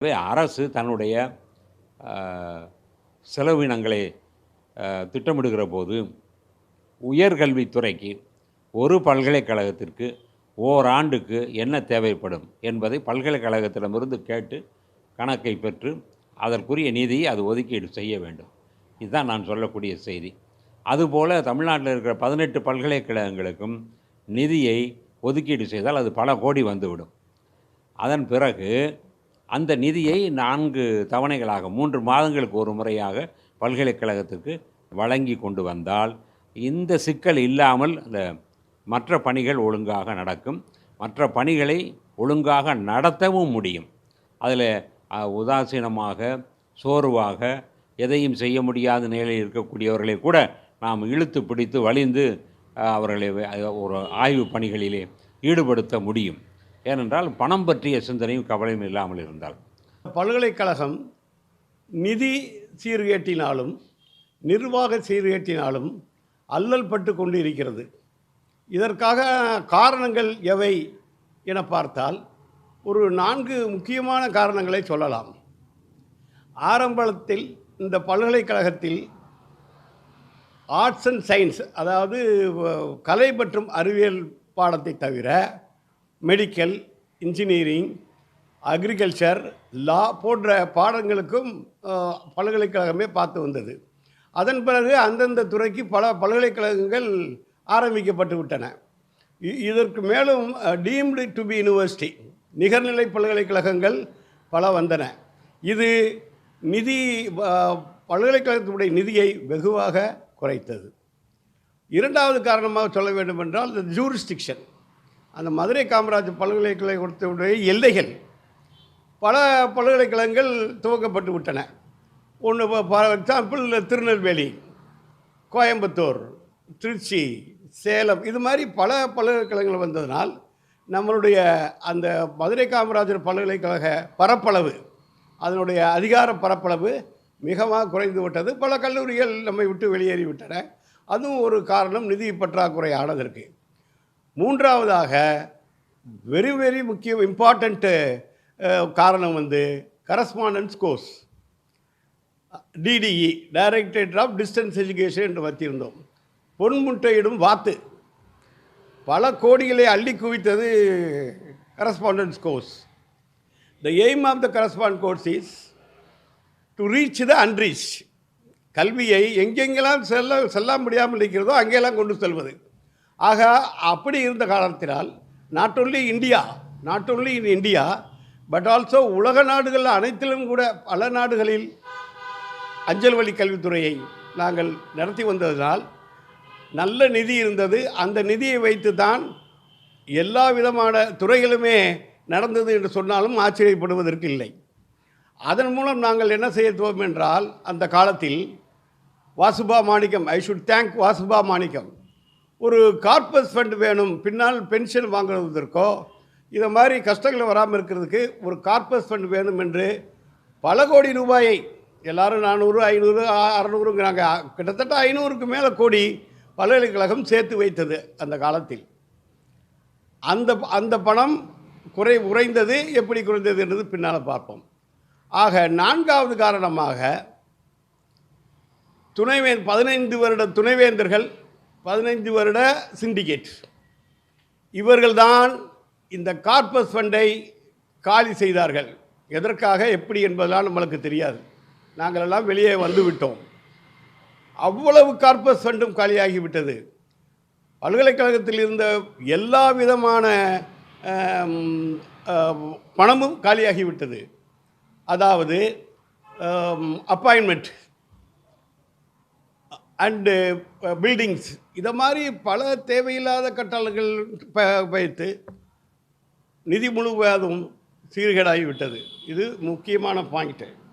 எனவே அரசு தன்னுடைய செலவினங்களை திட்டமிடுகிற போது உயர்கல்வித்துறைக்கு ஒரு பல்கலைக்கழகத்திற்கு ஓராண்டுக்கு என்ன தேவைப்படும் என்பதை பல்கலைக்கழகத்திடமிருந்து கேட்டு கணக்கை பெற்று அதற்குரிய நிதியை அது ஒதுக்கீடு செய்ய வேண்டும். இதுதான் நான் சொல்லக்கூடிய செய்தி. அதுபோல் தமிழ்நாட்டில் இருக்கிற பதினெட்டு பல்கலைக்கழகங்களுக்கும் நிதியை ஒதுக்கீடு செய்தால் அது பல கோடி வந்துவிடும். அதன் பிறகு அந்த நிதியை நான்கு தவணைகளாக மூன்று மாதங்களுக்கு ஒரு முறையாக பல்கலைக்கழகத்திற்கு வழங்கி கொண்டு வந்தால் இந்த சிக்கல் இல்லாமல் இந்த மற்ற பணிகள் ஒழுங்காக நடக்கும். மற்ற பணிகளை ஒழுங்காக நடத்தவும் முடியும். அதில் உதாசீனமாக சோர்வாக எதையும் செய்ய முடியாத நிலையில் இருக்கக்கூடியவர்களை கூட நாம் இழுத்து பிடித்து வலிந்து அவர்களை ஒரு ஆய்வு பணிகளிலே ஈடுபடுத்த முடியும். ஏனென்றால் பணம் பற்றிய சிந்தனையும் கவலையும் இல்லாமல் இருந்தால். பல்கலைக்கழகம் நிதி சீர்கேட்டினாலும் நிர்வாக சீர்கேட்டினாலும் அல்லல் பட்டு கொண்டு இருக்கிறது இதற்காக காரணங்கள் எவை என பார்த்தால் ஒரு நான்கு முக்கியமான காரணங்களை சொல்லலாம். ஆரம்பத்தில் இந்த பல்கலைக்கழகத்தில் ஆர்ட்ஸ் அண்ட் சயின்ஸ் அதாவது கலை மற்றும் அறிவியல் பாடத்தை தவிர மெடிக்கல் இன்ஜினியரிங் அக்ரிகல்ச்சர் லா போன்ற பாடங்களுக்கும் பல்கலைக்கழகமே பார்த்து வந்தது. அதன் பிறகு அந்தந்த துறைக்கு பல பல்கலைக்கழகங்கள் ஆரம்பிக்கப்பட்டு விட்டன. இதற்கு மேலும் டீம்டு டு பி யூனிவர்சிட்டி நிகர்நிலை பல்கலைக்கழகங்கள் பல வந்தன. இது நிதி பல்கலைக்கழகத்தினுடைய நிதியை வெகுவாக குறைத்தது. இரண்டாவது காரணமாக சொல்ல வேண்டும் என்றால் இந்த ஜூரிஸ்டிக்ஷன் அந்த மதுரை காமராஜ் பல்கலைக்கழகத்தினுடைய எல்லைகள். பல பல்கலைக்கழகங்கள் துவக்கப்பட்டு விட்டன. ஒன்று ஃபார் எக்ஸாம்பிள் திருநெல்வேலி கோயம்புத்தூர் திருச்சி சேலம் இது மாதிரி பல பல்கலைக்கழகங்கள் வந்ததனால் நம்மளுடைய அந்த மதுரை காமராஜர் பல்கலைக்கழக பரப்பளவு அதனுடைய அதிகார பரப்பளவு மிகவும் குறைந்து விட்டது. பல கல்லூரிகள் நம்மை விட்டு வெளியேறிவிட்டன. அதுவும் ஒரு காரணம் நிதி பற்றாக்குறை ஆனதற்கு. மூன்றாவதாக வெரி வெரி முக்கிய இம்பார்ட்டண்ட்டு காரணம் வந்து correspondence course DDE directorate of distance education என்று வைத்திருந்தோம் பொன்முட்டையிடும் வாத்து. பல கோடிகளை அள்ளி குவித்தது correspondence course the aim of the correspond course is to reach the unreach கல்வியை எங்கெங்கெல்லாம் செல்ல செல்ல முடியாமல் இருக்கிறதோ அங்கெல்லாம் கொண்டு செல்வது. ஆக அப்படி இருந்த காரணத்தினால் not only India not only in India but also உலக நாடுகள் அனைத்திலும் கூட பல நாடுகளில் அஞ்சல் வழி கல்வித்துறையை நாங்கள் நடத்தி வந்ததினால் நல்ல நிதி இருந்தது. அந்த நிதியை வைத்து தான் எல்லா விதமான துறைகளுமே நடந்தது என்று சொன்னாலும் ஆச்சரியப்படுவதற்கு இல்லை. அதன் மூலம் நாங்கள் என்ன செய்தோம் என்றால் அந்த காலத்தில் வாசுபா மாணிக்கம் ஐ ஷுட் தேங்க் வாசுபா மாணிக்கம் ஒரு கார்பஸ் ஃபண்ட் வேணும். பின்னால் பென்ஷன் வாங்குவதற்கோ இதை மாதிரி கஷ்டங்கள் வராமல் இருக்கிறதுக்கு ஒரு கார்பஸ் ஃபண்ட் வேணும் என்று பல கோடி ரூபாயை எல்லாரும் நானூறு ஐநூறு அறநூறுங்கிறாங்க. கிட்டத்தட்ட ஐநூறுக்கு மேலே கோடி பல்கலைக்கழகம் சேர்த்து வைத்தது அந்த காலத்தில். அந்த அந்த பணம் குறை உறைந்தது எப்படி குறைந்தது என்றது பின்னால் பார்ப்போம். ஆக நான்காவது காரணமாக துணைவே பதினைந்து வருட துணைவேந்தர்கள் பதினைந்து வருட சிண்டிகேட் இவர்கள்தான் இந்த கார்பஸ் ஃபண்டை காலி செய்தார்கள். எதற்காக எப்படி என்பதெல்லாம் நம்மளுக்கு தெரியாது. நாங்கள் எல்லாம் வெளியே வந்து விட்டோம். அவ்வளவு கார்பஸ் ஃபண்டும் காலியாகிவிட்டது பல்கலைக்கழகத்தில் இருந்த எல்லா விதமான பணமும் காலியாகிவிட்டது அதாவது அப்பாயின்மெண்ட் அண்டு பில்டிங்ஸ் இதை மாதிரி பல தேவையில்லாத கட்டளங்கள் ப- வைத்து நிதி முழுவதும் சீர்கேடாகிவிட்டது. இது முக்கியமான பாயிண்ட்டு